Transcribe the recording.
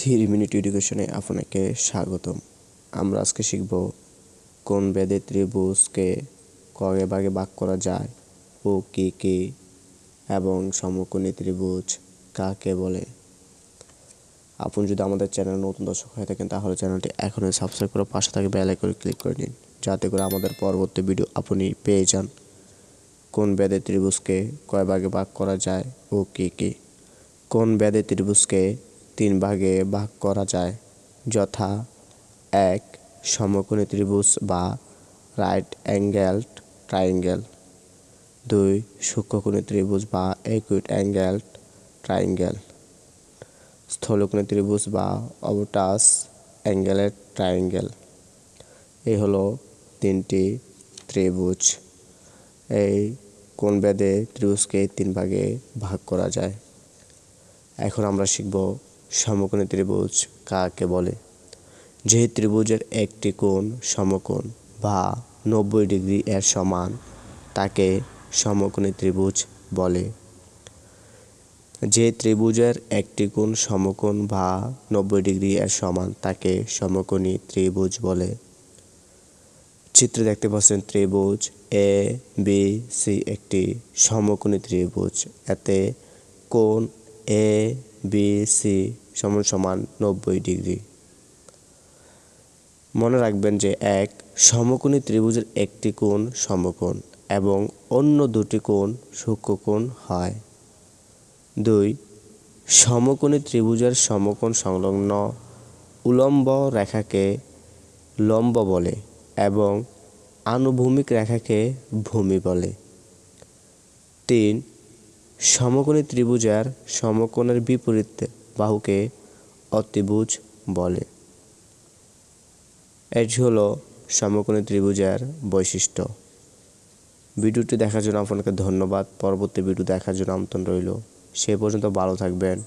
Three minute এডুকেশনে আপনাকে স্বাগতম। আমরা আজকে শিখব কোন বেদে ত্রিভুজকে কয়ে ভাগে ভাগ করা যায় ও কি কি এবং সমকোণী ত্রিভুজ কাকে বলে। আপনি যদি আমাদের চ্যানেল নতুন দর্শক হয়ে থাকেন, তাহলে চ্যানেলটি এখনই সাবস্ক্রাইব করে পাশে থাকে বেল আইকনে ক্লিক করে নিন যাতে করে আমাদের পরবর্তী ভিডিও আপনি পেয়ে যান। কোন বেদে ত্রিভুজকে কয় ভাগে ভাগ করা যায় ও কি কি? কোন বেদে ত্রিভুজকে তিন ভাগে ভাগ করা যায়। যথা এক সমকোণী ত্রিভুজ বা রাইট অ্যাঙ্গেলড ট্রায়াঙ্গেল দুই সূক্ষ্মকোণী ত্রিভুজ বা একুইট অ্যাঙ্গেলড ট্রায়াঙ্গেল স্থলকোণী ত্রিভুজ বা অবটাস অ্যাঙ্গেলের ট্রায়াঙ্গেল এই হলো তিনটি ত্রিভুজ। এই কোন বেদে ত্রিভুজকে তিন ভাগে ভাগ করা যায়? এখন আমরা শিখব সমকোণী ত্রিভুজ কাকে বলে? যে ত্রিভুজের একটি কোণ সমকোণ বা নব্বই ডিগ্রি এর সমান, তাকে সমকোণী ত্রিভুজ বলে। যে ত্রিভুজের একটি কোণ সমকোণ বা নব্বই ডিগ্রি এর সমান, তাকে সমকোণী ত্রিভুজ বলে। চিত্রে দেখতে পাচ্ছেন ত্রিভুজ এ বি সি একটি সমকোণী ত্রিভুজ। এতে কোণ এ বি সি সমান সমান নব্বই ডিগ্রি। মনে রাখবেন যে এক সমকোণী ত্রিভুজের একটি কোণ সমকোণ এবং অন্য দুটি কোণ সূক্ষ্মকোণ হয়। দুই সমকোণী ত্রিভুজের সমকোণ সংলগ্ন উলম্ব রেখাকে লম্ব বলে এবং আনুভূমিক রেখাকে ভূমি বলে। তিন সমকোণী ত্রিভুজের সমকোণের বিপরীত বাহুকে অতিভুজ বলে। এটি হলো সমকোণী ত্রিভুজের বৈশিষ্ট্য। ভিডিওটি দেখার জন্য আপনাকে ধন্যবাদ। পরবর্তী ভিডিও দেখার জন্য আমন্ত্রণ রইল। সে পর্যন্ত ভালো থাকবেন।